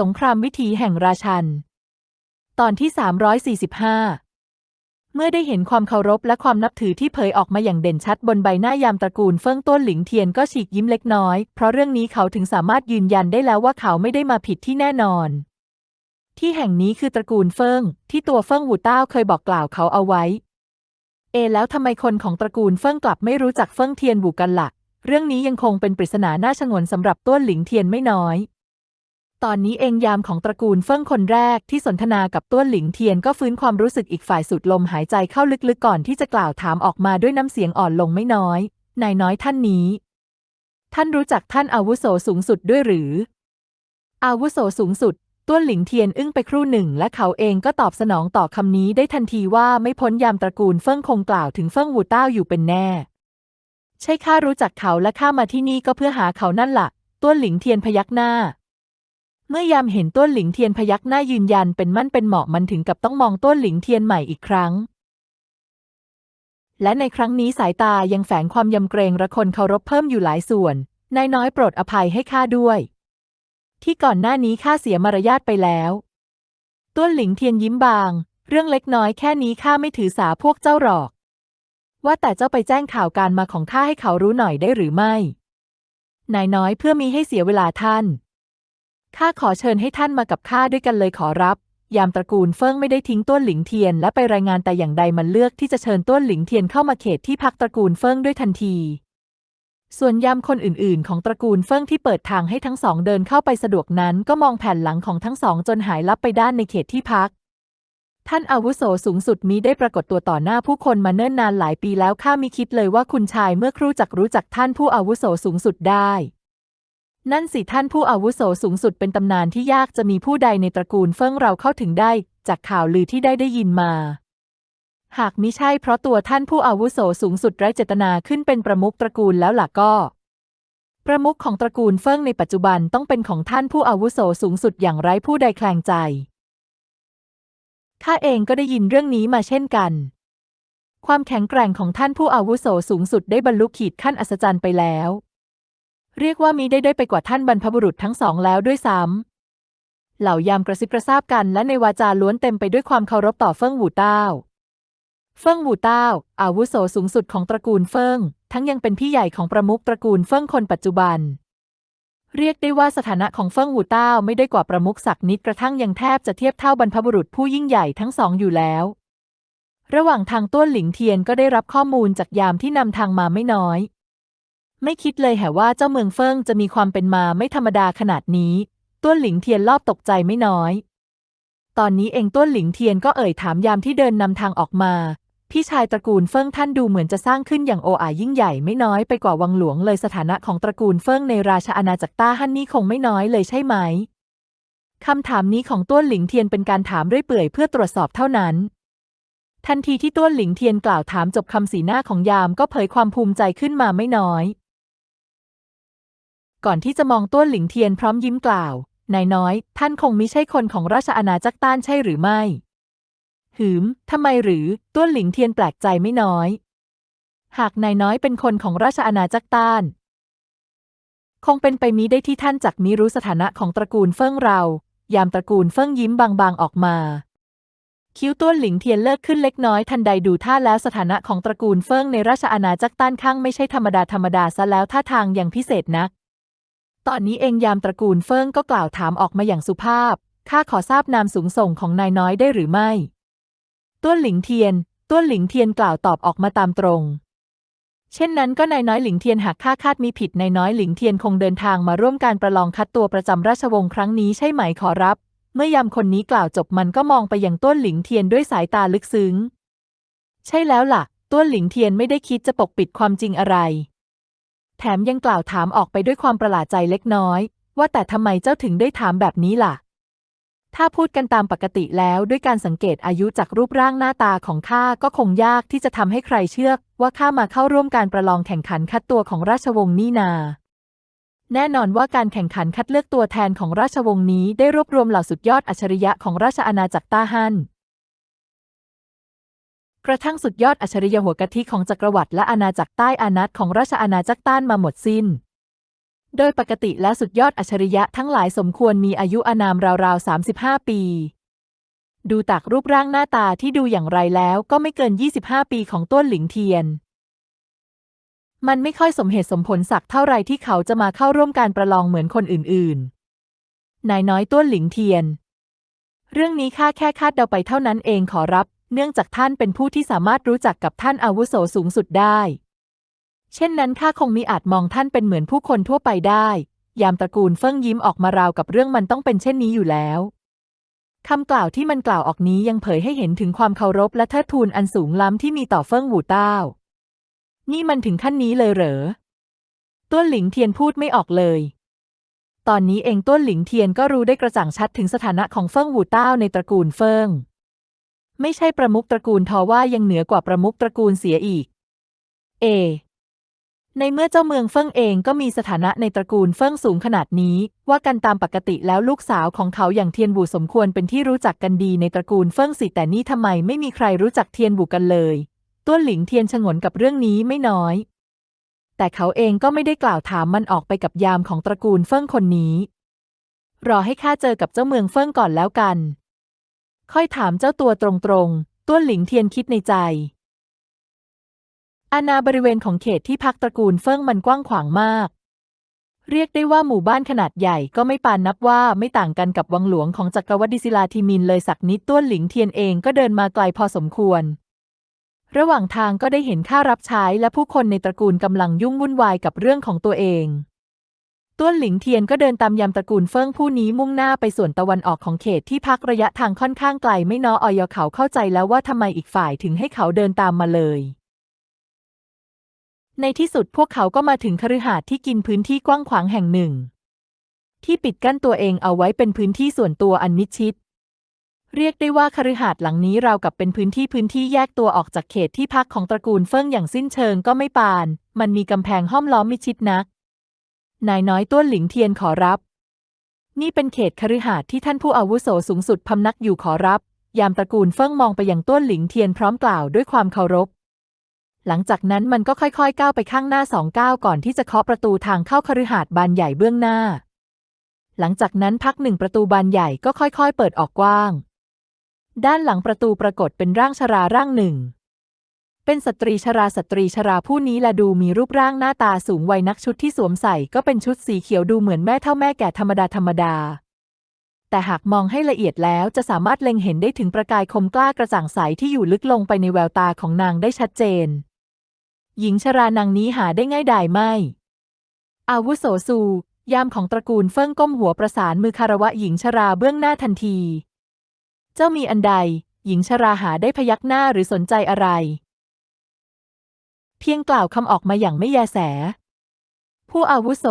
สงครามวิถีแห่งราชัน ตอนที่ 345 เมื่อได้เห็นความเคารพและความนับถือที่เผยออกมาอย่างเด่นชัดบนใบหน้ายามตระกูลเฟิ่งต้นหลิงเทียนก็ฉีกยิ้มเล็กน้อย เพราะเรื่องนี้เขาถึงสามารถยืนยันได้แล้วว่าเขาไม่ได้มาผิดที่แน่นอน ที่แห่งนี้คือตระกูลเฟิ่งที่ตัวเฟิ่งหูต้าเคยบอกกล่าวเขาเอาไว้ เอ แล้วทำไมคนของตระกูลเฟิ่งกลับไม่รู้จักเฟิ่งเทียนหูกันละ่ะ เรื่องนี้ยังคงเป็นปริศนาน่าชงนสำหรับต้นหลิงเทียนไม่น้อย ตอนนี้เองยามของตระกูลเฟิ่งคนแรกที่สนทนากับต้วนหลิงเทียนก็ฟื้นความรู้สึกอีกฝ่ายสุดลมหายใจเข้าลึกๆก่อนที่จะกล่าวถามออกมาด้วยน้ำเสียงอ่อนลงไม่น้อย นายน้อยท่านนี้ ท่านรู้จักท่านอาวุโสสูงสุดด้วยหรือ อาวุโสสูงสุดต้วนหลิงเทียนอึ้งไปครู่หนึ่ง และเขาเองก็ตอบสนองต่อคำนี้ได้ทันทีว่าไม่พ้นยามตระกูลเฟิ่งคงกล่าวถึงเฟิ่งวูเต้าอยู่เป็นแน่ ใช่ข้ารู้จักเขาและข้ามาที่นี่ก็เพื่อหาเขานั่นละ่ะต้วนหลิงเทียนพยักหน้า เมื่อยามเห็นต้นหลิงเทียนพยักหน้ายืนยันเป็นมั่นเป็นเหมาะมันถึงกับต้องมองต้นหลิงเทียนใหม่อีกครั้ง และในครั้งนี้สายตายังแฝงความยำเกรงระคนเคารพเพิ่มอยู่หลายส่วน นายน้อยโปรดอภัยให้ข้าด้วย ที่ก่อนหน้านี้ข้าเสียมารยาทไปแล้วต้วนหลิงเทียนยิ้มบาง เรื่องเล็กน้อยแค่นี้ข้าไม่ถือสาพวกเจ้าหรอก ว่าแต่เจ้าไปแจ้งข่าวการมาของข้าให้เขารู้หน่อยได้หรือไม่ นายน้อยเพื่อมีให้เสียเวลาท่าน ข้าขอเชิญให้ท่านมากับข้าด้วยกันเลยขอรับ ยามตระกูลเฟิ่งไม่ได้ทิ้งต้วนหลิงเทียน และไปรายงานแต่อย่างใดมันเลือกที่จะเชิญต้วนหลิงเทียนเข้ามาเขตที่พักตระกูลเฟิ่งด้วยทันที ส่วนยามคนอื่นๆ ของตระกูลเฟิ่งที่เปิดทางให้ทั้งสองเดินเข้าไปสะดวกนั้น ก็มองแผ่นหลังของทั้งสองจนหายลับไปด้านในเขตที่พักท่านอาวุโสสูงสุดมีได้ปรากฏตัวต่อหน้าผู้คนมาเนิ่นนานหลายปีแล้วข้ามิคิดเลยว่าคุณชายเมื่อครู่จักรู้จักท่านผู้อาวุโสสูงสุดได้ นั่นสิท่านผู้อาวุโสสูงสุดเป็นตำนานที่ยากจะมีผู้ใดในตระกูลเฟิ่งเราเข้าถึงได้ จากข่าวลือที่ได้ได้ยินมา หากมิใช่เพราะตัวท่านผู้อาวุโสสูงสุดไร้เจตนาขึ้นเป็นประมุขตระกูลแล้วล่ะก็ ประมุขของตระกูลเฟิ่งในปัจจุบันต้องเป็นของท่านผู้อาวุโสสูงสุดอย่างไร้ผู้ใดแคลงใจข้าเองก็ได้ยินเรื่องนี้มาเช่นกัน ความแข็งแกร่งของท่านผู้อาวุโสสูงสุดได้บรรลุขีดขั้นอัศจรรย์ไปแล้ว เรียกว่ามีได้ด้อยไปกว่าท่านบรรพบุรุษทั้งสองแล้วด้วยซ้ำเหล่ายามกระซิบกระซาบกันและในวาจาล้วนเต็มไปด้วยความเคารพต่อเฟิ่งหูเต้า เฟิ่งหูเต้า อาวุโสสูงสุดของตระกูลเฟิ่ง ทั้งยังเป็นพี่ใหญ่ของประมุขตระกูลเฟิ่งคนปัจจุบัน เรียกได้ว่าสถานะของเฟิ่งหูเต้าไม่ได้กว่าประมุขสักนิดกระทั่งยังแทบจะเทียบเท่าบรรพบุรุษผู้ยิ่งใหญ่ทั้งสองอยู่แล้ว ระหว่างทางต้วนหลิงเทียนก็ได้รับข้อมูลจากยามที่นำทางมาไม่น้อย ไม่คิดเลยแหว่าเจ้าเมืองเฟิงจะมีความเป็นมาไม่ธรรมดาขนาดนี้ ต้วนหลิงเทียนรอบตกใจไม่น้อย ตอนนี้เองต้วนหลิงเทียนก็เอ่ยถามยามที่เดินนำทางออกมา พี่ชายตระกูลเฟิงท่านดูเหมือนจะสร้างขึ้นอย่างโออายิ่งใหญ่ไม่น้อยไปกว่าวังหลวงเลยสถานะของตระกูลเฟิงในราชอาณาจักรต้าฮั่นนี่คงไม่น้อยเลยใช่ไหมคำถามนี้ของต้วนหลิงเทียนเป็นการถามด้วยเปื่อยเพื่อตรวจสอบเท่านั้นทันทีที่ต้วนหลิงเทียนกล่าวถามจบคำสีหน้าของยามก็เผยความภูมิใจขึ้นมาไม่น้อย ก่อนที่จะมองต้วนหลิงเทียนพร้อมยิ้มกล่าว นายน้อย ท่านคงมิใช่คนของราชอาณาจักรต้านใช่หรือไม่ หืม ทำไมหรือ ต้วนหลิงเทียนแปลกใจไม่น้อย หากนายน้อยเป็นคนของราชอาณาจักรต้าน คงเป็นไปมิได้ที่ท่านจักมิรู้สถานะของตระกูลเฟิ่งเรา ยามตระกูลเฟิ่งยิ้มบางๆออกมา คิ้วต้วนหลิงเทียนเลิกขึ้นเล็กน้อยทันใดดูท่าแล้วสถานะของตระกูลเฟิ่งในราชอาณาจักรต้านข้างไม่ใช่ธรรมดาธรรมดาซะแล้วท่าทางอย่างพิเศษนัก ตอนนี้เองยามตระกูลเฟิงก็กล่าวถามออกมาอย่างสุภาพ ข้าขอทราบนามสูงส่งของนายน้อยได้หรือไม่ ต้วนหลิงเทียน ต้วนหลิงเทียนกล่าวตอบออกมาตามตรง เช่นนั้นก็นายน้อยหลิงเทียนหากข้าคาดมีผิดนายน้อยหลิงเทียนคงเดินทางมาร่วมการประลองคัดตัวประจำราชวงศ์ครั้งนี้ใช่ไหมขอรับ เมื่อยามคนนี้กล่าวจบมันก็มองไปยังต้วนหลิงเทียนด้วยสายตาลึกซึ้ง ใช่แล้วล่ะ ต้วนหลิงเทียนไม่ได้คิดจะปกปิดความจริงอะไร ถมยังกล่าวถามออกไปด้วยความประหลาดใจเล็กน้อย ว่าแต่ทำไมเจ้าถึงได้ถามแบบนี้ล่ะ ถ้าพูดกันตามปกติแล้วด้วยการสังเกตอายุจากรูปร่างหน้าตาของข้าก็คงยากที่จะทำให้ใครเชื่อว่าข้ามาเข้าร่วมการประลองแข่งขันคัดตัวของราชวงศ์นี่นาแน่นอนว่าการแข่งขันคัดเลือกตัวแทนของราชวงศ์นี้ได้รวบรวมเหล่าสุดยอดอัจฉริยะของราชอาณาจักรต้าฮั่น กระทั่งสุดยอดอัจฉริยะหัวกะทิของจักรวรรดิและอาณาจักรใต้อานัตของราชอาณาจักรต้านมาหมดสิ้น โดยปกติและสุดยอดอัจฉริยะทั้งหลายสมควรมีอายุอานามราวๆ 35 ปี ดูจากรูปร่างหน้าตาที่ดูอย่างไรแล้วก็ไม่เกิน 25 ปีของต้วนหลิงเทียน มันไม่ค่อยสมเหตุสมผลสักเท่าไรที่เขาจะมาเข้าร่วมการประลองเหมือนคนอื่นๆ นายน้อยต้วนหลิงเทียนเรื่องนี้ข้าแค่คาดเดาไปเท่านั้นเองขอรับ เนื่องจากท่านเป็นผู้ที่สามารถรู้จักกับท่านอาวุโสสูงสุดได้ เช่นนั้นข้าคงมิอาจมองท่านเป็นเหมือนผู้คนทั่วไปได้ ยามตระกูลเฟิ่งยิ้มออกมาราวกับเรื่องมันต้องเป็นเช่นนี้อยู่แล้วคำกล่าวที่มันกล่าวออกนี้ยังเผยให้เห็นถึงความเคารพและเทิดทูนอันสูงล้ำที่มีต่อเฟิ่งหูเต้า นี่มันถึงขั้นนี้เลยเหรอต้วนหลิงเทียนพูดไม่ออกเลย ตอนนี้เองต้วนหลิงเทียนก็รู้ได้กระจ่างชัดถึงสถานะของเฟิ่งหูเต้าในตระกูลเฟิ่ง ไม่ใช่ประมุขตระกูลทว่ายังเหนือกว่าประมุขตระกูลเสียอีก เอ ในเมื่อเจ้าเมืองเฟิ่งเองก็มีสถานะในตระกูลเฟิ่งสูงขนาดนี้ ว่ากันตามปกติแล้วลูกสาวของเขาอย่างเทียนบูสมควรเป็นที่รู้จักกันดีในตระกูลเฟิ่งสิแต่นี่ทำไมไม่มีใครรู้จักเทียนบูกันเลยต้วนหลิงเทียนฉงนกับเรื่องนี้ไม่น้อย แต่เขาเองก็ไม่ได้กล่าวถามมันออกไปกับยามของตระกูลเฟิ่งคนนี้ รอให้ข้าเจอกับเจ้าเมืองเฟิ่งก่อนแล้วกัน ค่อยถามเจ้าตัวตรงๆ ต้วนหลิงเทียนคิดในใจ อาณาบริเวณของเขตที่พักตระกูลเฟิ่งมันกว้างขวางมาก เรียกได้ว่าหมู่บ้านขนาดใหญ่ก็ไม่ปานนับว่าไม่ต่างกันกับวังหลวงของจักรวรรดิศิลาธิมินเลยสักนิดต้วนหลิงเทียนเองก็เดินมาไกลพอสมควร ระหว่างทางก็ได้เห็นข้ารับใช้และผู้คนในตระกูลกำลังยุ่งวุ่นวายกับเรื่องของตัวเอง ต้วนหลิงเทียนก็เดินตามยามตระกูลเฟิ่งผู้นี้มุ่งหน้าไปส่วนตะวันออกของเขตที่พักระยะทางค่อนข้างไกลไม่น้อออยเขาเข้าใจแล้วว่าทำไมอีกฝ่ายถึงให้เขาเดินตามมาเลย ในที่สุดพวกเขาก็มาถึงคฤหาสน์ที่กินพื้นที่กว้างขวางแห่งหนึ่ง ที่ปิดกั้นตัวเองเอาไว้เป็นพื้นที่ส่วนตัวอันมิดชิด เรียกได้ว่าคฤหาสน์หลังนี้ราวกับเป็นพื้นที่พื้นที่แยกตัวออกจากเขตที่พักของตระกูลเฟิ่งอย่างสิ้นเชิงก็ไม่ปาน มันมีกำแพงห้อมล้อมมิดชิดนัก นายน้อยต้วนหลิงเทียนขอรับ นี่เป็นเขตคฤหาสน์ที่ท่านผู้อาวุโสสูงสุดพำนักอยู่ขอรับ ยามตระกูลเฟิ่งมองไปยังต้วนหลิงเทียนพร้อมกล่าวด้วยความเคารพ หลังจากนั้นมันก็ค่อยๆ ก้าวไปข้างหน้าสองก้าวก่อนที่จะเคาะประตูทางเข้าคฤหาสน์บานใหญ่เบื้องหน้า หลังจากนั้นพักหนึ่งประตูบานใหญ่ก็ค่อยๆ เปิดออกกว้าง ด้านหลังประตูปรากฏเป็นร่างชราร่างหนึ่ง เป็นสตรีชราสตรีชราผู้นี้ละดูมีรูปร่างหน้าตาสูงวัยนักชุดที่สวมใส่ก็เป็นชุดสีเขียวดูเหมือนแม่เท่าแม่แก่ธรรมดาธรรมดา แต่หากมองให้ละเอียดแล้วจะสามารถเล็งเห็นได้ถึงประกายคมกล้ากระจ่างใสที่อยู่ลึกลงไปในแววตาของนางได้ชัดเจน หญิงชรานางนี้หาได้ง่ายดายไม่ อาวุโสซูยามของตระกูลเฟิ่งก้มหัวประสานมือคารวะหญิงชราเบื้องหน้าทันที เจ้ามีอันใด หญิงชราหาได้พยักหน้าหรือสนใจอะไร พียงกล่าวคำออกมาอย่างไม่แยแส ผู้อาวุโส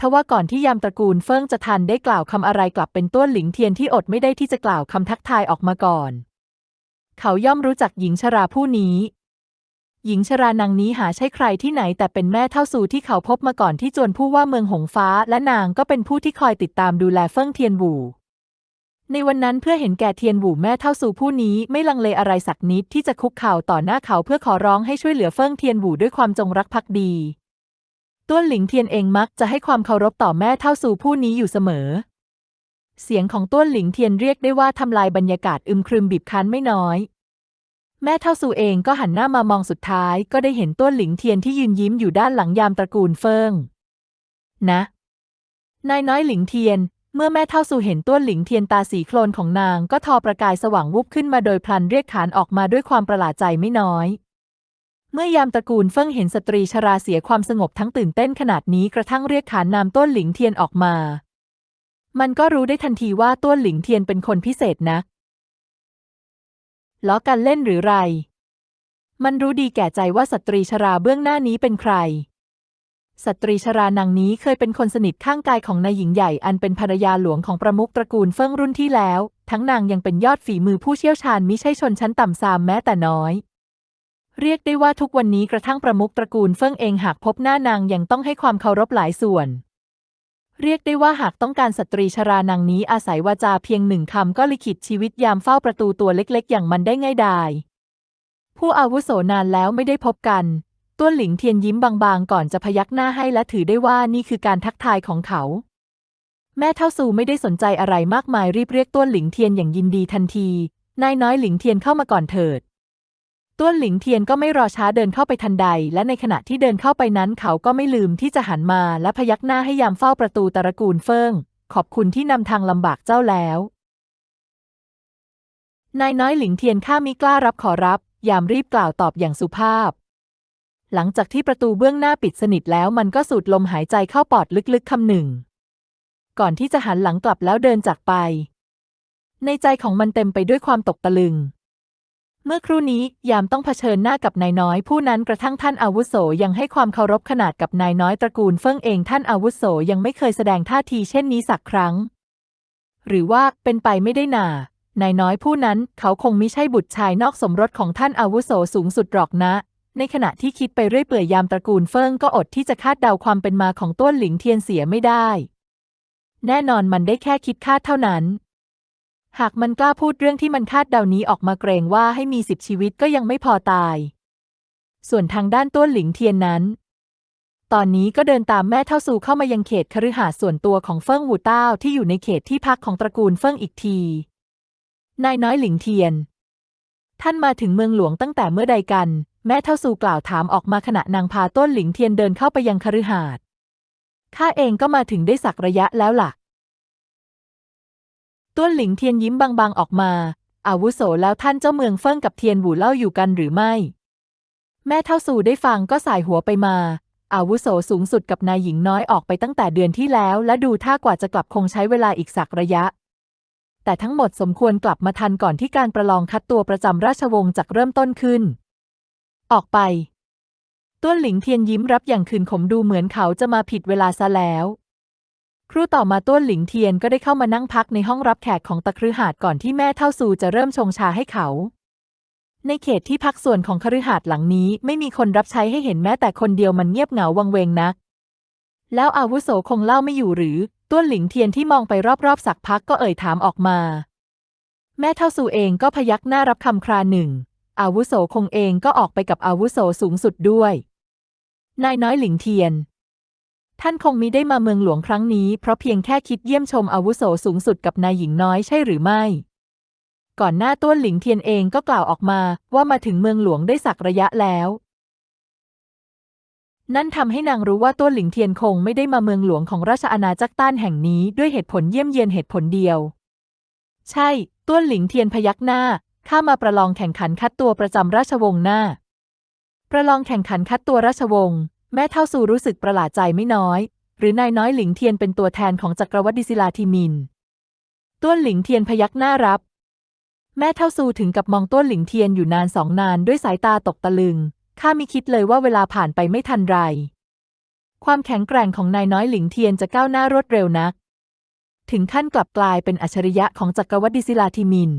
ทว่าก่อนที่ยามตระกูลเฟิ่งจะทันได้กล่าวคำอะไรกลับเป็นต้วนหลิงเทียนที่อดไม่ได้ที่จะกล่าวคำทักทายออกมาก่อน เขาย่อมรู้จักหญิงชราผู้นี้ หญิงชรานางนี้หาใช่ใครที่ไหนแต่เป็นแม่เท่าสู่ที่เขาพบมาก่อนที่จวนผู้ว่าเมืองหงฟ้าและนางก็เป็นผู้ที่คอยติดตามดูแลเฟิ่งเทียนหวู ในวันนั้นเพื่อเห็นแก่เทียนหวูแม่เท่าสู่ผู้นี้ไม่ลังเลอะไรสักนิดที่จะคุกเข่าต่อหน้าเขาเพื่อขอร้องให้ช่วยเหลือเฟิ่งเทียนหวูด้วยความจงรักภักดี ต้วนหลิงเทียนเองมักจะให้ความเคารพต่อแม่เท่าสู่ผู้นี้อยู่เสมอ เสียงของต้วนหลิงเทียนเรียกได้ว่าทำลายบรรยากาศอึมครึมบีบคั้นไม่น้อย แม่เท่าสู่เองก็หันหน้ามามองสุดท้าย ก็ได้เห็นต้วนหลิงเทียนที่ยืนยิ้มอยู่ด้านหลังยามตระกูลเฟิงนะนายน้อยหลิงเทียน เมื่อแม่เท่าสู่เห็นต้วนหลิงเทียนตาสีโคลนของนางก็ทอประกายสว่างวุบขึ้นมาโดยพลันเรียกขานออกมาด้วยความประหลาดใจไม่น้อย เมื่อยามตระกูลเฟิ่งเห็นสตรีชราเสียความสงบทั้งตื่นเต้นขนาดนี้กระทั่งเรียกขานนามต้นหลิงเทียนออกมา มันก็รู้ได้ทันทีว่าต้นหลิงเทียนเป็นคนพิเศษนะล้อกันเล่นหรือไร มันรู้ดีแก่ใจว่าสตรีชราเบื้องหน้านี้เป็นใคร สตรีชรานางนี้เคยเป็นคนสนิทข้างกายของนายหญิงใหญ่อันเป็นภรรยาหลวงของประมุขตระกูลเฟิ่งรุ่นที่แล้ว ทั้งนางยังเป็นยอดฝีมือผู้เชี่ยวชาญมิใช่ชนชั้นต่ำซามแม้แต่น้อย เรียกได้ว่าทุกวันนี้กระทั่งประมุขตระกูลเฟิ่งเองหากพบหน้านางยังต้องให้ความเคารพหลายส่วน เรียกได้ว่าหากต้องการสตรีชรานางนี้อาศัยวาจาเพียงหนึ่งคำก็ลิขิตชีวิตยามเฝ้าประตูตัวเล็กๆ อย่างมันได้ง่ายดายผู้อาวุโสนานแล้วไม่ได้พบกัน ต้วนหลิงเทียนยิ้มบางๆ ก่อนจะพยักหน้าให้และถือได้ว่านี่คือการทักทายของเขา แม่เท่าซูไม่ได้สนใจอะไรมากมายรีบเรียกต้วนหลิงเทียนอย่างยินดีทันที นายน้อยหลิงเทียนเข้ามาก่อนเถิดต้วนหลิงเทียนก็ไม่รอช้าเดินเข้าไปทันใด และในขณะที่เดินเข้าไปนั้นเขาก็ไม่ลืมที่จะหันมาและพยักหน้าให้ยามเฝ้าประตูตระกูลเฟิงขอบคุณที่นำทางลำบากเจ้าแล้ว นายน้อยหลิงเทียนข้ามิกล้ารับขอรับ ยามรีบกล่าวตอบอย่างสุภาพ หลังจากที่ประตูเบื้องหน้าปิดสนิทแล้วมันก็สูดลมหายใจเข้าปอดลึกๆคำหนึ่ง ก่อนที่จะหันหลังกลับแล้วเดินจากไป ในใจของมันเต็มไปด้วยความตกตะลึง เมื่อครู่นี้ยามต้องเผชิญหน้ากับนายน้อย ผู้นั้นกระทั่งท่านอาวุโสยังให้ความเคารพขนาดกับนายน้อยตระกูลเฟิ่งเองท่านอาวุโสยังไม่เคยแสดงท่าทีเช่นนี้สักครั้ง หรือว่าเป็นไปไม่ได้นานายน้อยผู้นั้นเขาคงมิใช่บุตรชายนอกสมรสของท่านอาวุโสสูงสุดหรอกนะ ในขณะที่คิดไปเรื่อยเปื่อยยามตระกูลเฟิงก็อดที่จะคาดเดาความเป็นมาของต้วนหลิงเทียนเสียไม่ได้ แน่นอนมันได้แค่คิดคาดเท่านั้น หากมันกล้าพูดเรื่องที่มันคาดเดานี้ออกมาเกรงว่าให้มีสิบชีวิตก็ยังไม่พอตาย ส่วนทางด้านต้วนหลิงเทียนนั้น ตอนนี้ก็เดินตามแม่เท่าซูเข้ามายังเขตคฤหาสน์ส่วนตัวของเฟิงหูเต้าที่อยู่ในเขตที่พักของตระกูลเฟิงอีกที นายน้อยหลิงเทียน ท่านมาถึงเมืองหลวงตั้งแต่เมื่อใดกัน แม่เท่าซูกล่าวถามออกมาขณะนางพาต้นหลิงเทียนเดินเข้าไปยังคฤหาสน์ข้าเองก็มาถึงได้สักระยะแล้วล่ะ ต้นหลิงเทียนยิ้มบางๆออกมา อาวุโสแล้วท่านเจ้าเมืองเฟิ่งกับเทียนหูเล่าอยู่กันหรือไม่ แม่เท่าสู่ได้ฟังก็สายหัวไปมา อาวุโสสูงสุดกับนายหญิงน้อยออกไปตั้งแต่เดือนที่แล้ว และดูท่ากว่าจะกลับคงใช้เวลาอีกสักระยะ แต่ทั้งหมดสมควรกลับมาทันก่อนที่การประลองคัดตัวประจำราชวงศ์จะเริ่มต้นขึ้น ออกไป ต้วนหลิงเทียนยิ้มรับอย่างคืนขมดูเหมือนเขาจะมาผิดเวลาซะแล้ว ครู่ต่อมาต้วนหลิงเทียนก็ได้เข้ามานั่งพักในห้องรับแขกของตะคฤหาสน์ก่อนที่แม่เท่าซูจะเริ่มชงชาให้เขา ในเขตที่พักส่วนของคฤหาสน์หลังนี้ไม่มีคนรับใช้ให้เห็นแม้แต่คนเดียวมันเงียบเหงาวังเวงนัก แล้วอาวุโสคงเล่าไม่อยู่หรือ ต้วนหลิงเทียนที่มองไปรอบๆสักพักก็เอ่ยถามออกมา แม่เท่าซูเองก็พยักหน้ารับคำคราหนึ่ง อาวุโสคงเองก็ออกไปกับอาวุโสสูงสุดด้วย นายน้อยหลิงเทียน ท่านคงมิได้มาเมืองหลวงครั้งนี้ เพราะเพียงแค่คิดเยี่ยมชมอาวุโสสูงสุดกับนายหญิงน้อยใช่หรือไม่ ก่อนหน้าต้วนหลิงเทียนเองก็กล่าวออกมาว่ามาถึงเมืองหลวงได้สักระยะแล้ว นั่นทำให้นางรู้ว่าต้วนหลิงเทียนคงไม่ได้มาเมืองหลวงของราชอาณาจักรต้านแห่งนี้ด้วยเหตุผลเยี่ยมเยียนเหตุผลเดียว ใช่ ต้วนหลิงเทียนพยักหน้า ข้ามาประลองแข่งขันคัดตัวประจำราชวงศ์หน้า ประลองแข่งขันคัดตัวราชวงศ์ แม่เท่าสู่รู้สึกประหลาดใจไม่น้อย หรือนายน้อยหลิงเทียนเป็นตัวแทนของจักรวรรดิศิลาธิมิน ต้วนหลิงเทียนพยักหน้ารับ แม่เท่าซูถึงกับมองต้วนหลิงเทียนอยู่นานสองนานด้วยสายตาตกตะลึง ข้ามิคิดเลยว่าเวลาผ่านไปไม่ทันไร ความแข็งแกร่งของนายน้อยหลิงเทียนจะก้าวหน้ารวดเร็วนัก ถึงขั้นกลับกลายเป็นอัจฉริยะของจักรวรรดิศิลาธิมิน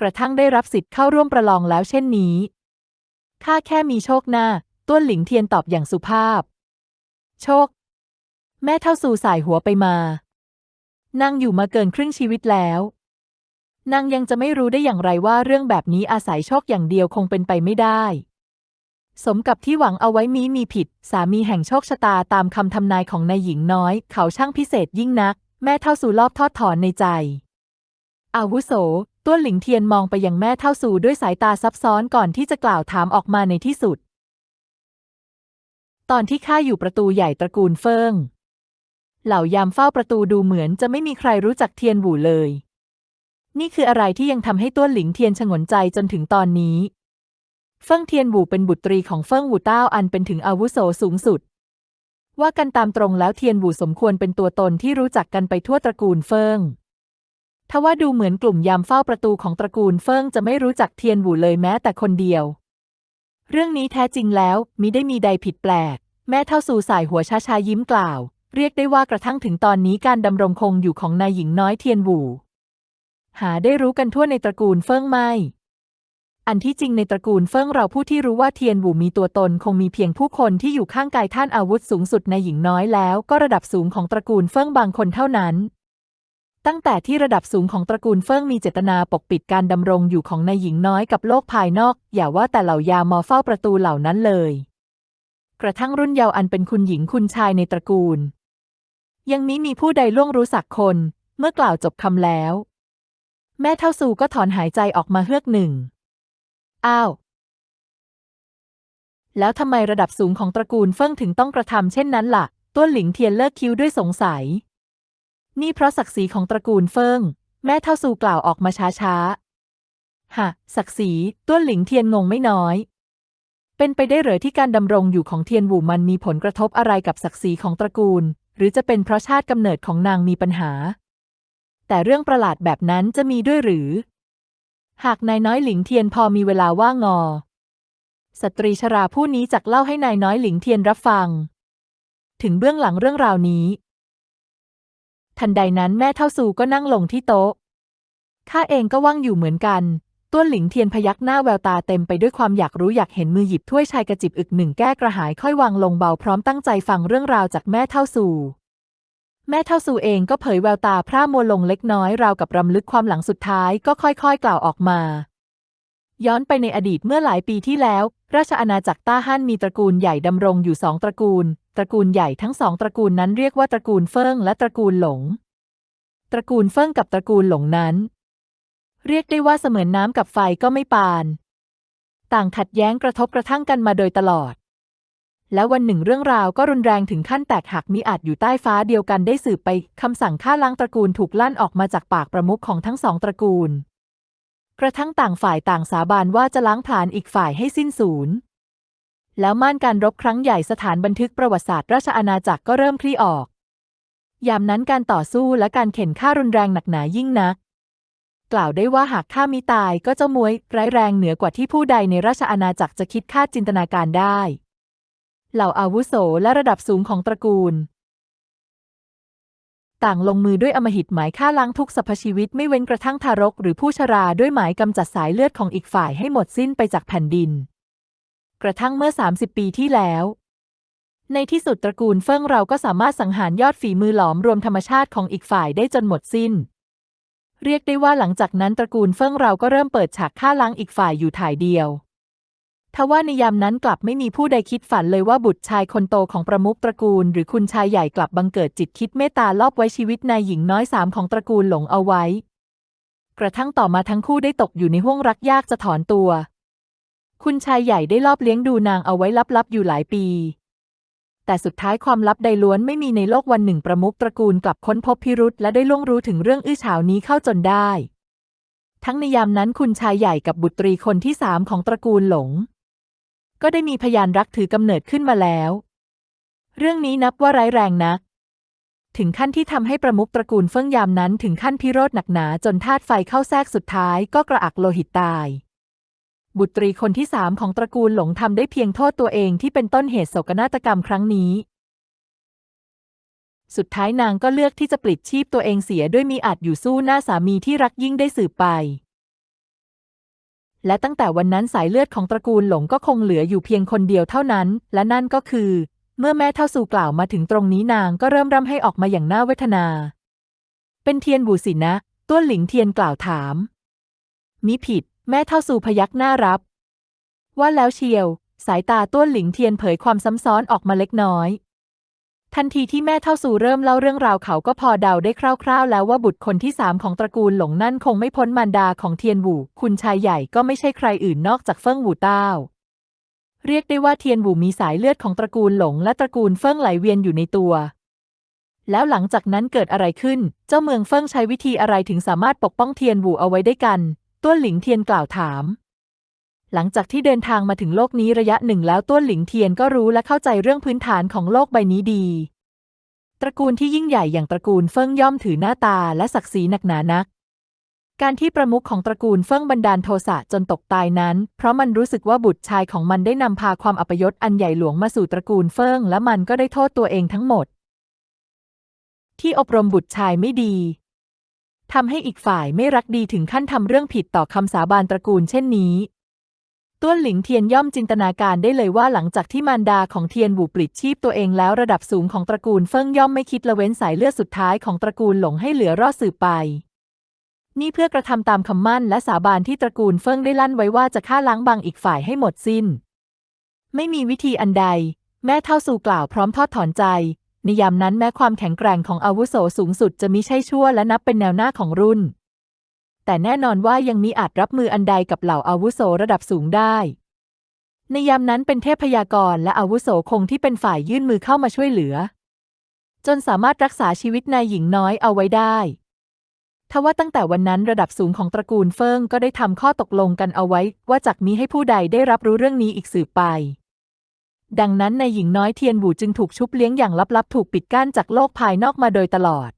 กระทั่งได้รับสิทธิ์เข้าร่วมประลองแล้วเช่นนี้ข้าแค่มีโชคหน้า ต้วนหลิงเทียนตอบอย่างสุภาพ โชค แม่เท่าสู่สายหัวไปมา นางอยู่มาเกินครึ่งชีวิตแล้วนางยังจะไม่รู้ได้อย่างไรว่าเรื่องแบบนี้อาศัยโชคอย่างเดียวคงเป็นไปไม่ได้ สมกับที่หวังเอาไว้มีมีผิด สามีแห่งโชคชะตาตามคำทำนายของนายหญิงน้อย เขาช่างพิเศษยิ่งนัก แม่เท่าสู่รอบทอดถอนในใจ อาวุโส ต้วนหลิงเทียนมองไปยังแม่เท่าสู่ด้วยสายตาซับซ้อนก่อนที่จะกล่าวถามออกมาในที่สุด ตอนที่ข้าอยู่ประตูใหญ่ตระกูลเฟิงเหล่ายามเฝ้าประตูดูเหมือนจะไม่มีใครรู้จักเทียนหวูเลย นี่คืออะไรที่ยังทำให้ต้วนหลิงเทียนฉงนใจจนถึงตอนนี้ เฟิงเทียนหวูเป็นบุตรีของเฟิงหวูเต้าอันเป็นถึงอาวุโสสูงสุด ว่ากันตามตรงแล้วเทียนหวูสมควรเป็นตัวตนที่รู้จักกันไปทั่วตระกูลเฟิง ทว่าดูเหมือนกลุ่มยามเฝ้าประตูของตระกูลเฟิงจะไม่รู้จักเทียนหวูเลยแม้แต่คนเดียว เรื่องนี้แท้จริงแล้วมิได้มีใดผิดแปลก แม่เท่าสู่สายหัวช้าชายิ้มกล่าว เรียกได้ว่ากระทั่งถึงตอนนี้การดำรงคงอยู่ของนายหญิงน้อยเทียนหวูหาได้รู้กันทั่วในตระกูลเฟิงไม่ อันที่จริงในตระกูลเฟิงเราผู้ที่รู้ว่าเทียนหวูมีตัวตนคงมีเพียงผู้คนที่อยู่ข้างกายท่านอาวุธสูงสุดในหญิงน้อยแล้วก็ระดับสูงของตระกูลเฟิงบางคนเท่านั้น ตั้งแต่ที่ระดับสูงของตระกูลเฟิงมีเจตนาปกปิดการดำรงอยู่ของนายหญิงน้อยกับโลกภายนอก อย่าว่าแต่เหล่ายามอเฝ้าประตูเหล่านั้นเลย กระทั่งรุ่นเยาว์อันเป็นคุณหญิงคุณชายในตระกูล ยังมิมีผู้ใดล่วงรู้สักคน เมื่อกล่าวจบคำแล้ว แม่เท่าซูก็ถอนหายใจออกมาเฮือกหนึ่ง อ้าว แล้วทำไมระดับสูงของตระกูลเฟิ่งถึงต้องกระทำเช่นนั้นล่ะต้วหลิงเทียนเลิกคิ้วด้วยสงสัย นี่เพราะศักดิ์ศรีของตระกูลเฟิง แม่เท่าซูกล่าวออกมาช้าๆ ฮะ ศักดิ์ศรีต้วนหลิงเทียนงงไม่น้อย เป็นไปได้เหรอที่การดำรงอยู่ของเทียนหูมันมีผลกระทบอะไรกับศักดิ์ศรีของตระกูล หรือจะเป็นเพราะชาติกำเนิดของนางมีปัญหา แต่เรื่องประหลาดแบบนั้นจะมีด้วยหรือ หากนายน้อยหลิงเทียนพอมีเวลาว่างงอ สตรีชราผู้นี้จักเล่าให้นายน้อยหลิงเทียนรับฟัง ถึงเบื้องหลังเรื่องราวนี้ ทันใดนั้นแม่เท่าซูก็นั่งลงที่โต๊ะ ข้าเองก็ว่างอยู่เหมือนกันต้วนหลิงเทียนพยักหน้าแววตาเต็มไปด้วยความอยากรู้อยากเห็นมือหยิบถ้วยชายกระจิบอึกหนึ่งแก้กระหายค่อยวางลงเบาพร้อมตั้งใจฟังเรื่องราวจากแม่เท่าซูแม่เท่าซูเองก็เผยแววตาพร่ามัวลงเล็กน้อยราวกับรำลึกความหลังสุดท้ายก็ค่อยๆ กล่าวออกมา ย้อนไปในอดีตเมื่อหลายปีที่แล้ว ราชอาณาจักรต้าฮั่นมีตระกูลใหญ่ดำรงอยู่สองตระกูล ตระกูลใหญ่ทั้งสองตระกูลนั้นเรียกว่าตระกูลเฟิงและตระกูลหลง ตระกูลเฟิงกับตระกูลหลงนั้น เรียกได้ว่าเสมือนน้ำกับไฟก็ไม่ปาน ต่างขัดแย้งกระทบกระทั่งกันมาโดยตลอด แล้ววันหนึ่งเรื่องราวก็รุนแรงถึงขั้นแตกหักมิอาจอยู่ใต้ฟ้าเดียวกันได้สืบไปคำสั่งฆ่าล้างตระกูลถูกลั่นออกมาจากปากประมุขของทั้งสองตระกูล กระทั่งต่างฝ่ายต่างสาบานว่าจะล้างผลาญอีกฝ่ายให้สิ้นสูญ แล้วม่านการรบครั้งใหญ่สถานบันทึกประวัติศาสตร์ราชอาณาจักรก็เริ่มคลี่ออก ยามนั้นการต่อสู้และการเข็นฆ่ารุนแรงหนักหนายิ่งนัก กล่าวได้ว่าหากฆ่ามิตายก็เจ้ามวยร้ายแรงเหนือกว่าที่ผู้ใดในราชอาณาจักรจะคิดคาดจินตนาการได้ เหล่าอาวุโสและระดับสูงของตระกูล ต่างลงมือด้วยอมหิตหมายฆ่าล้างทุกสรรพชีวิตไม่เว้นกระทั่งทารก หรือผู้ชราด้วยหมายกำจัดสายเลือดของอีกฝ่ายให้หมดสิ้นไปจากแผ่นดิน กระทั่งเมื่อ 30 ปีที่แล้ว ในที่สุดตระกูลเฟิ่งเราก็สามารถสังหารยอดฝีมือหลอมรวมธรรมชาติของอีกฝ่ายได้จนหมดสิ้น เรียกได้ว่าหลังจากนั้นตระกูลเฟิ่งเราก็เริ่มเปิดฉากฆ่าล้างอีกฝ่ายอยู่ถ่ายเดียวทว่าในยามนั้นกลับไม่มีผู้ใดคิดฝันเลยว่าบุตรชายคนโตของประมุขตระกูล หรือคุณชายใหญ่กลับบังเกิดจิตคิดเมตตาลอบไว้ชีวิตนายหญิงน้อยสามของตระกูลหลงเอาไว้ กระทั่งต่อมาทั้งคู่ได้ตกอยู่ในห้วงรักยากจะถอนตัว คุณชายใหญ่ได้ลอบเลี้ยงดูนางเอาไว้ลับๆอยู่หลายปี แต่สุดท้ายความลับใดล้วนไม่มีในโลกวันหนึ่งประมุขตระกูลกลับค้นพบพิรุษและได้ล่วงรู้ถึงเรื่องอื้อฉาวนี้เข้าจนได้ ทั้งในยามนั้นคุณชายใหญ่กับบุตรีคนที่สามของตระกูลหลง ก็ได้มีพยานรักถือกำเนิดขึ้นมาแล้ว เรื่องนี้นับว่าร้ายแรงนักถึงขั้นที่ทำให้ประมุขตระกูลเฟิ่งยามนั้นถึงขั้นพิโรธหนักหนาจนธาตุไฟเข้าแทรกสุดท้ายก็กระอักโลหิตตาย บุตรีคนที่สามของตระกูลหลงทำได้เพียงโทษตัวเองที่เป็นต้นเหตุโศกนาฏกรรมครั้งนี้ สุดท้ายนางก็เลือกที่จะปลิดชีพตัวเองเสียด้วยมีอาจอยู่สู้หน้าสามีที่รักยิ่งได้สืบไป และตั้งแต่วันนั้นสายเลือดของตระกูลหลงก็คงเหลืออยู่เพียงคนเดียวเท่านั้น และนั่นก็คือ เมื่อแม่เท่าสู่กล่าวมาถึงตรงนี้นางก็เริ่มร่ำให้ออกมาอย่างน่าเวทนา เป็นเทียนบูสินะต้วนหลิงเทียนกล่าวถามมิผิด แม่เท่าสู่พยักหน้ารับ ว่าแล้วเชียว สายตาต้วนหลิงเทียนเผยความซ้ำซ้อนออกมาเล็กน้อย ทันทีที่แม่เท่าสู่เริ่มเล่าเรื่องราวเขาก็พอเดาได้คร่าว ๆ แล้วว่าบุตรคนที่สามของตระกูลหลงนั่นคงไม่พ้นมารดาของเทียนหวูคุณชายใหญ่ก็ไม่ใช่ใครอื่นนอกจากเฟิ่งหวูเต้าเรียกได้ว่าเทียนหวูมีสายเลือดของตระกูลหลงและตระกูลเฟิ่งไหลเวียนอยู่ในตัว แล้วหลังจากนั้นเกิดอะไรขึ้น เจ้าเมืองเฟิ่งใช้วิธีอะไรถึงสามารถปกป้องเทียนหวูเอาไว้ได้กัน ต้วนหลิงเทียนกล่าวถาม หลังจากที่เดินทางมาถึงโลกนี้ระยะหนึ่งแล้วต้วนหลิงเทียนก็รู้และเข้าใจเรื่องพื้นฐานของโลกใบนี้ดี ตระกูลที่ยิ่งใหญ่อย่างตระกูลเฟิ่งย่อมถือหน้าตาและศักดิ์ศรีหนักหนานัก การที่ประมุขของตระกูลเฟิ่งบันดาลโทสะจนตกตายนั้น เพราะมันรู้สึกว่าบุตรชายของมันได้นำพาความอัปยศอันใหญ่หลวงมาสู่ตระกูลเฟิ่งและมันก็ได้โทษตัวเองทั้งหมด ที่อบรมบุตรชายไม่ดี ทำให้อีกฝ่ายไม่รักดีถึงขั้นทำเรื่องผิดต่อคำสาบานตระกูลเช่นนี้ ต้วนหลิงเทียนย่อมจินตนาการได้เลยว่าหลังจากที่มารดาของเทียนหวูปลิดชีพตัวเองแล้วระดับสูงของตระกูลเฟิ่งย่อมไม่คิดละเว้นสายเลือดสุดท้ายของตระกูลหลงให้เหลือรอดสืบไป นี่เพื่อกระทำตามคำมั่นและสาบานที่ตระกูลเฟิ่งได้ลั่นไว้ว่าจะฆ่าล้างบางอีกฝ่ายให้หมดสิ้น ไม่มีวิธีอันใด แม่เท่าสู่กล่าวพร้อมทอดถอนใจ นยามนั้นแม้ความแข็งแกร่งของอาวุโสสูงสุดจะมิใช่ชั่วและนับเป็นแนวหน้าของรุ่น แต่แน่นอนว่ายังมีอาจรับมืออันใดกับเหล่าอาวุโสระดับสูงได้ในยามนั้นเป็นเทพยากรและอาวุโสคงที่เป็นฝ่ายยื่นมือเข้ามาช่วยเหลือ จนสามารถรักษาชีวิตนายหญิงน้อยเอาไว้ได้ทว่าตั้งแต่วันนั้นระดับสูงของตระกูลเฟิงก็ได้ทำข้อตกลงกันเอาไว้ ว่าจากนี้ให้ผู้ใดได้รับรู้เรื่องนี้อีกสืบไป ดังนั้นนายหญิงน้อยเทียนบูจึงถูกชุบเลี้ยงอย่างลับๆ ถูกปิดกั้นจากโลกภายนอกมาโดยตลอด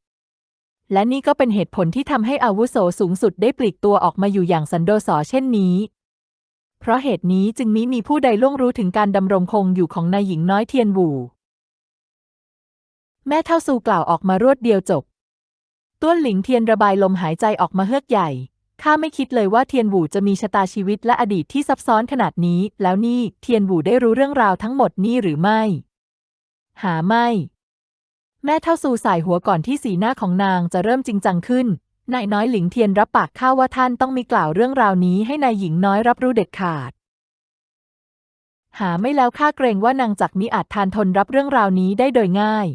และนี่ก็เป็นเหตุผลที่ทำให้อาวุโสสูงสุดได้ปลีกตัวออกมาอยู่อย่างสันโดษเช่นนี้ เพราะเหตุนี้จึงมิมีผู้ใดล่วงรู้ถึงการดำรงคงอยู่ของนายหญิงน้อยเทียนบูแม่เท่าซูกล่าวออกมารวดเดียวจบ ต้วนหลิงเทียนระบายลมหายใจออกมาเฮือกใหญ่ ข้าไม่คิดเลยว่าเทียนหูจะมีชะตาชีวิตและอดีตที่ซับซ้อนขนาดนี้ แล้วนี่เทียนหูได้รู้เรื่องราวทั้งหมดนี่หรือไม่ หาไม่ แม่เท่าซูสายหัวก่อนที่สีหน้าของนางจะเริ่มจริงจังขึ้น นายน้อยหลิงเทียนรับปากข้าว่าท่านต้องมีกล่าวเรื่องราวนี้ให้นายหญิงน้อยรับรู้เด็ดขาด หาไม่แล้วข้าเกรงว่านางจักมิอาจทานทนรับเรื่องราวนี้ได้โดยง่าย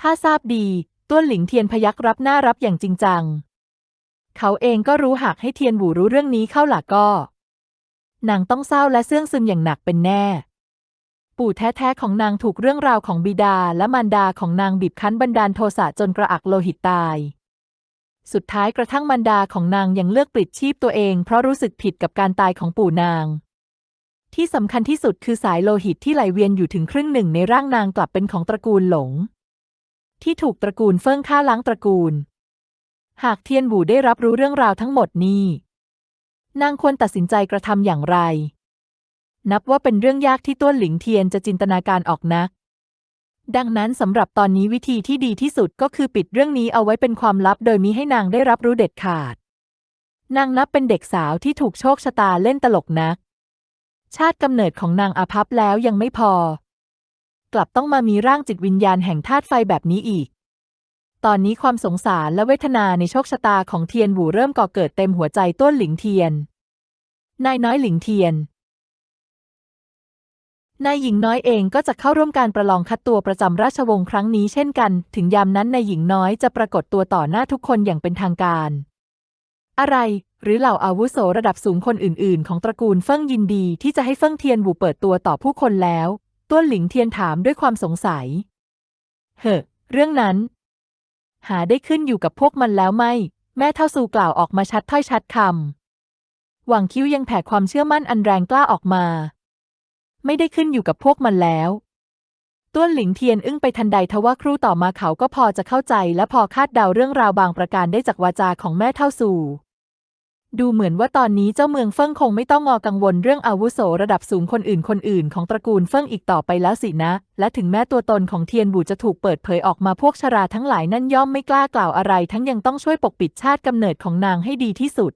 ข้าทราบดี ต้วนหลิงเทียนพยักรับหน้ารับอย่างจริงจัง เขาเองก็รู้หากให้เทียนหูรู้เรื่องนี้เข้าหลักก็นางต้องเศร้าและเสื่องซึมอย่างหนักเป็นแน่ ปู่แท้ๆของนางถูกเรื่องราวของบิดาและมารดาของนางบีบคั้นบันดาลโทสะจนกระอักโลหิตตาย สุดท้ายกระทั่งมารดาของนางยังเลือกปลิดชีพตัวเอง เพราะรู้สึกผิดกับการตายของปู่นาง ที่สำคัญที่สุดคือสายโลหิตที่ไหลเวียนอยู่ถึงครึ่งหนึ่งในร่างนางกลับเป็นของตระกูลหลง ที่ถูกตระกูลเฟิ่งฆ่าล้างตระกูล หากเทียนบูได้รับรู้เรื่องราวทั้งหมดนี้ นางควรตัดสินใจกระทำอย่างไร นับว่าเป็นเรื่องยากที่ต้วนหลิงเทียนจะจินตนาการออกนัก ดังนั้นสำหรับตอนนี้วิธีที่ดีที่สุดก็คือปิดเรื่องนี้เอาไว้เป็นความลับ โดยมิให้นางได้รับรู้เด็ดขาด นางนับเป็นเด็กสาวที่ถูกโชคชะตาเล่นตลกนัก ชาติกำเนิดของนางอาภัพแล้วยังไม่พอ กลับต้องมามีร่างจิตวิญญาณแห่งธาตุไฟแบบนี้อีก ตอนนี้ความสงสารและเวทนาในโชคชะตาของเทียนหูเริ่มก่อเกิดเต็มหัวใจต้นหลิงเทียน นายน้อยหลิงเทียน นายหญิงน้อยเองก็จะเข้าร่วมการประลองคัดตัวประจำราชวงศ์ครั้งนี้เช่นกัน ถึงยามนั้นนายหญิงน้อยจะปรากฏตัวต่อหน้าทุกคนอย่างเป็นทางการ อะไร หรือเหล่าอาวุโสระดับสูงคนอื่น ๆ ของตระกูลเฟิ่งยินดีที่จะให้เฟิ่งเทียนหูเปิดตัวต่อผู้คนแล้วต้วนหลิงเทียนถามด้วยความสงสัย เฮ้เรื่องนั้น หาได้ขึ้นอยู่กับพวกมันแล้วไม่แม่เท่าสูกล่าวออกมาชัดถ้อยชัดคำ หวังคิ้วยังแผ่ความเชื่อมั่นอันแรงกล้าออกมา ไม่ได้ขึ้นอยู่กับพวกมันแล้ว ต้วนหลิงเทียนอึ้งไปทันใดทว่าครู่ต่อมาเขาก็พอจะเข้าใจและพอคาดเดาเรื่องราวบางประการได้จากวาจาของแม่เท่าสู ดูเหมือนว่าตอนนี้เจ้าเมืองเฟิ่งคงไม่ต้องงอกังวลเรื่องอาวุโสระดับสูงคนอื่นคนอื่นของตระกูลเฟิ่งอีกต่อไปแล้วสินะ และถึงแม้ตัวตนของเทียนบูจะถูกเปิดเผยออกมาพวกชราทั้งหลายนั่นย่อมไม่กล้ากล่าวอะไร ทั้งยังต้องช่วยปกปิดชาติกำเนิดของนางให้ดีที่สุด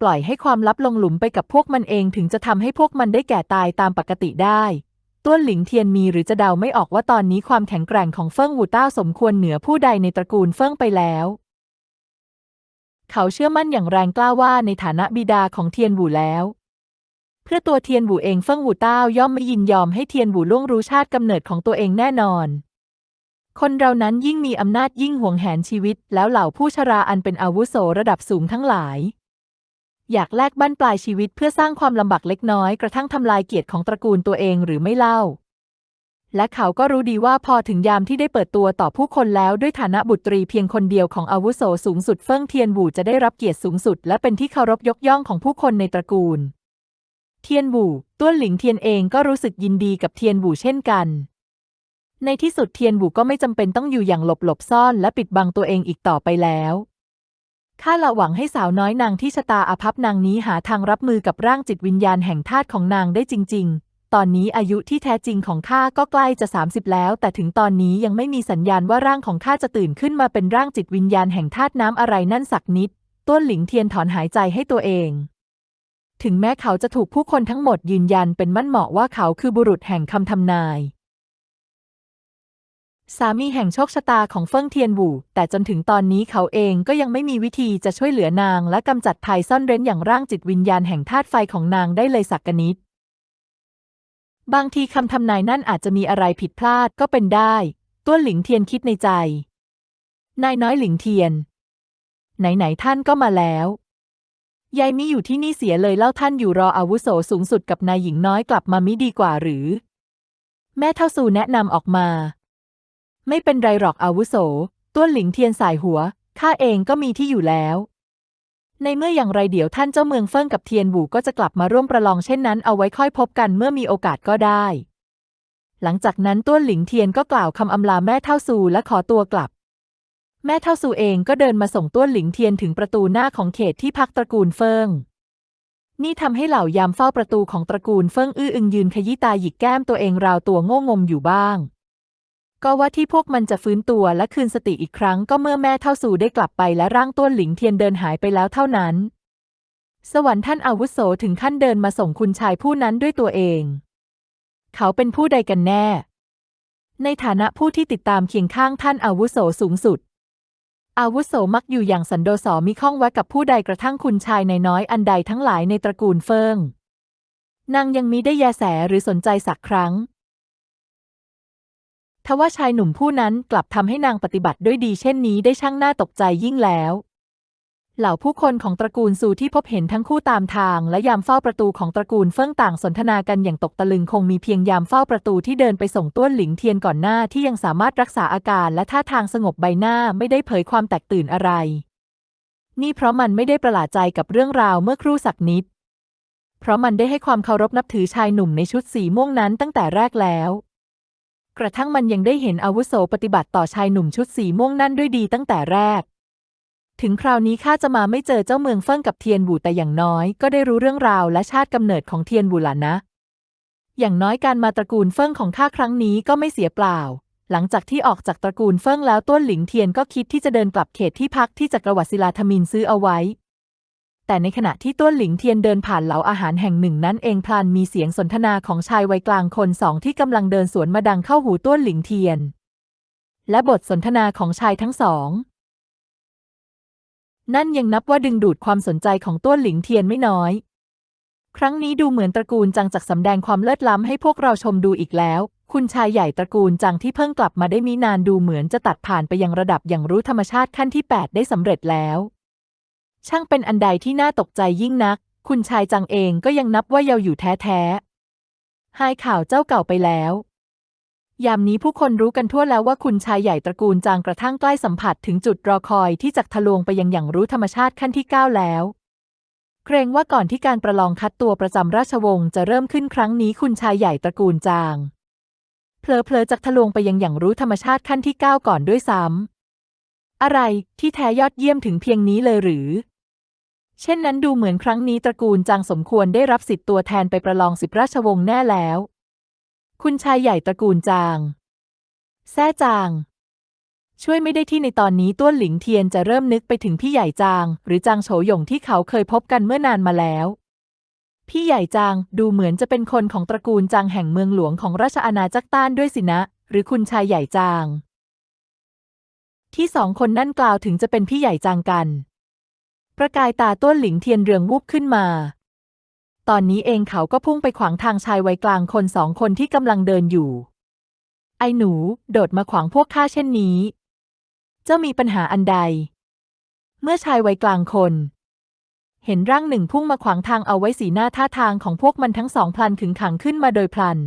ปล่อยให้ความลับลงหลุมไปกับพวกมันเองถึงจะทำให้พวกมันได้แก่ตายตามปกติได้ต้วนหลิงเทียนมีหรือจะเดาไม่ออกว่าตอนนี้ความแข็งแกร่งของเฟิ่งวูต้าสมควรเหนือผู้ใดในตระกูลเฟิ่งไปแล้ว เขาเชื่อมั่นอย่างแรงกล้าว่าในฐานะบิดาของเทียนหูแล้วเพื่อตัวเทียนหูเองเฟิ่งหูเต้าย่อมไม่ยินยอมให้เทียนหูล่วงรู้ชาติกำเนิดของตัวเองแน่นอน คนเรานั้นยิ่งมีอำนาจยิ่งหวงแหนชีวิต แล้วเหล่าผู้ชราอันเป็นอาวุโสระดับสูงทั้งหลาย อยากแลกบั้นปลายชีวิตเพื่อสร้างความลำบากเล็กน้อยกระทั่งทำลายเกียรติของตระกูลตัวเองหรือไม่เล่า และเขาก็รู้ดีว่าพอถึงยามที่ได้เปิดตัวต่อผู้คนแล้วด้วยฐานะบุตรีเพียงคนเดียวของอาวุโสสูงสุดเฟิ่งเทียนบูจะได้รับเกียรติสูงสุด และเป็นที่เคารพยกย่องของผู้คนในตระกูล เทียนบูต้วนหลิงเทียนเองก็รู้สึกยินดีกับเทียนบูเช่นกัน ในที่สุดเทียนบูก็ไม่จำเป็นต้องอยู่อย่างหลบหลบซ่อนและปิดบังตัวเองอีกต่อไปแล้วข้าละหวังให้สาวน้อยนางที่ชะตาอาภัพนางนี้หาทางรับมือกับร่างจิตวิญญาณแห่งธาตุของนางได้จริง ๆ ตอนนี้อายุที่แท้จริงของข้าก็ใกล้จะ 30 แล้ว แต่ถึงตอนนี้ยังไม่มีสัญญาณว่าร่างของข้าจะตื่นขึ้นมาเป็นร่างจิตวิญญาณแห่งธาตุน้ำอะไรนั่นสักนิด ต้นหลิงเทียนถอนหายใจให้ตัวเอง ถึงแม้เขาจะถูกผู้คนทั้งหมดยืนยันเป็นมั่นเหมาะว่าเขาคือบุรุษแห่งคำทำนาย สามีแห่งโชคชะตาของเฟิ่งเทียนบูแต่จนถึงตอนนี้เขาเองก็ยังไม่มีวิธีจะช่วยเหลือนาง และกำจัดภัยซ่อนเร้นอย่างร่างจิตวิญญาณแห่งธาตุไฟของนางได้เลยสักกนิด บางทีคำทำนายนั่นอาจจะมีอะไรผิดพลาดก็เป็นได้ต้วนหลิงเทียนคิดในใจ นายน้อยหลิงเทียน ไหนๆท่านก็มาแล้ว ยายมิอยู่ที่นี่เสียเลยเล่าท่านอยู่รออาวุโสสูงสุดกับนายหญิงน้อยกลับมามิดีกว่าหรือ แม่เท่าซูแนะนำออกมา ไม่เป็นไรหรอกอาวุโสต้วนหลิงเทียนสายหัว ข้าเองก็มีที่อยู่แล้ว ในเมื่ออย่างไรเดี๋ยวท่านเจ้าเมืองเฟิ่งกับเทียนบูก็จะกลับมาร่วมประลองเช่นนั้นเอาไว้ค่อยพบกันเมื่อมีโอกาสก็ได้ หลังจากนั้นต้วนหลิงเทียนก็กล่าวคำอำลาแม่เท่าซูและขอตัวกลับ แม่เท่าซูเองก็เดินมาส่งต้วนหลิงเทียนถึงประตูหน้าของเขตที่พักตระกูลเฟิงนี่ทำให้เหล่ายามเฝ้าประตูของตระกูลเฟิงอื้ออึงยืนขยี้ตาหยิกแก้มตัวเองราวตัวโง่งมอยู่บ้าง ก็ว่าที่พวกมันจะฟื้นตัวและคืนสติอีกครั้งก็เมื่อแม่เท่าสู่ได้กลับไปและร่างต้วนหลิงเทียนเดินหายไปแล้วเท่านั้น สวรรค์ท่านอาวุโสถึงขั้นเดินมาส่งคุณชายผู้นั้นด้วยตัวเอง เขาเป็นผู้ใดกันแน่ ในฐานะผู้ที่ติดตามเคียงข้างท่านอาวุโสสูงสุด อาวุโสมักอยู่อย่างสันโดษอมิข้องแวะกับผู้ใดกระทั่งคุณชายในน้อยอันใดทั้งหลายในตระกูลเฟิงนางยังมิได้แยแสหรือสนใจสักครั้ง ทว่าชายหนุ่มผู้นั้นกลับทำให้นางปฏิบัติด้วยดีเช่นนี้ได้ช่างน่าตกใจยิ่งแล้ว เหล่าผู้คนของตระกูลซูที่พบเห็นทั้งคู่ตามทาง และยามเฝ้าประตูของตระกูลเฟิ่งต่างสนทนากันอย่างตกตะลึงคงมีเพียงยามเฝ้าประตูที่เดินไปส่งต้วนหลิงเทียนก่อนหน้าที่ยังสามารถรักษาอาการและท่าทางสงบใบหน้าไม่ได้เผยความแตกตื่นอะไร นี่เพราะมันไม่ได้ประหลาดใจกับเรื่องราวเมื่อครู่สักนิด เพราะมันได้ให้ความเคารพนับถือชายหนุ่มในชุดสีม่วงนั้นตั้งแต่แรกแล้ว กระทั่งมันยังได้เห็นอาวุโสปฏิบัติต่อชายหนุ่มชุดสีม่วงนั่นด้วยดีตั้งแต่แรก ถึงคราวนี้ข้าจะมาไม่เจอเจ้าเมืองเฟิ่งกับเทียนบูแต่อย่างน้อยก็ได้รู้เรื่องราวและชาติกำเนิดของเทียนบูล่ะนะ อย่างน้อยการมาตระกูลเฟิ่งของข้าครั้งนี้ก็ไม่เสียเปล่า หลังจากที่ออกจากตระกูลเฟิ่งแล้วต้วนหลิงเทียนก็คิดที่จะเดินกลับเขตที่พักที่จักรวรรดิศิลาธมินซื้อเอาไว้ แต่ในขณะที่ต้วนหลิงเทียนเดินผ่านเหลาอาหารแห่งหนึ่งนั้นเองพลันมีเสียงสนทนาของชายวัยกลางคนสองที่กำลังเดินสวนมาดังเข้าหูต้วนหลิงเทียน และบทสนทนาของชายทั้งสอง นั่นยังนับว่าดึงดูดความสนใจของต้วนหลิงเทียนไม่น้อย ครั้งนี้ดูเหมือนตระกูลจังจักสำแดงความเลิศล้ำให้พวกเราชมดูอีกแล้ว คุณชายใหญ่ตระกูลจังที่เพิ่งกลับมาได้มีนานดูเหมือนจะตัดผ่านไปยังระดับอย่างรู้ธรรมชาติขั้นที่ 8 ได้สำเร็จแล้ว ช่างเป็นอันใดที่น่าตกใจยิ่งนัก คุณชายจังเองก็ยังนับว่าเยาอยู่แท้ๆหายข่าวเจ้าเก่าไปแล้ว ยามนี้ผู้คนรู้กันทั่วแล้วว่าคุณชายใหญ่ตระกูลจางกระทั่งใกล้สัมผัสถึงจุดรอคอยที่จะทะลวงไปยังอย่างรู้ธรรมชาติขั้นที่9แล้วเกรงว่าก่อนที่การประลองคัดตัวประจำราชวงศ์จะเริ่มขึ้นครั้งนี้คุณชายใหญ่ตระกูลจาง เพลอเพลอจากทะลวงไปยังอย่างรู้ธรรมชาติขั้นที่9ก่อนด้วยซ้ำอะไรที่แท้ยอดเยี่ยมถึงเพียงนี้เลยหรือ เช่นนั้นดูเหมือนครั้งนี้ตระกูลจางสมควรได้รับสิทธิ์ตัวแทนไปประลองสิบราชวงศ์แน่แล้ว คุณชายใหญ่ตระกูลจาง แซ่จาง ช่วยไม่ได้ที่ในตอนนี้ต้วนหลิงเทียนจะเริ่มนึกไปถึงพี่ใหญ่จาง หรือจางโฉหยงที่เขาเคยพบกันเมื่อนานมาแล้ว พี่ใหญ่จางดูเหมือนจะเป็นคนของตระกูลจางแห่งเมืองหลวงของราชอาณาจักรต้านด้วยสินะ หรือคุณชายใหญ่จาง ที่สองคนนั่นกล่าวถึงจะเป็นพี่ใหญ่จางกัน ประกายตาต้วนหลิงเทียนเรืองวูบขึ้นมา ตอนนี้เองเขาก็พุ่งไปขวางทางชายวัยกลางคนสองคนที่กำลังเดินอยู่ ไอ้หนู โดดมาขวางพวกข้าเช่นนี้ เจ้ามีปัญหาอันใด เมื่อชายวัยกลางคน เห็นร่างหนึ่งพุ่งมาขวางทางเอาไว้สีหน้าท่าทางของพวกมันทั้งสองพลันขึงขังขึ้นมาโดยพลัน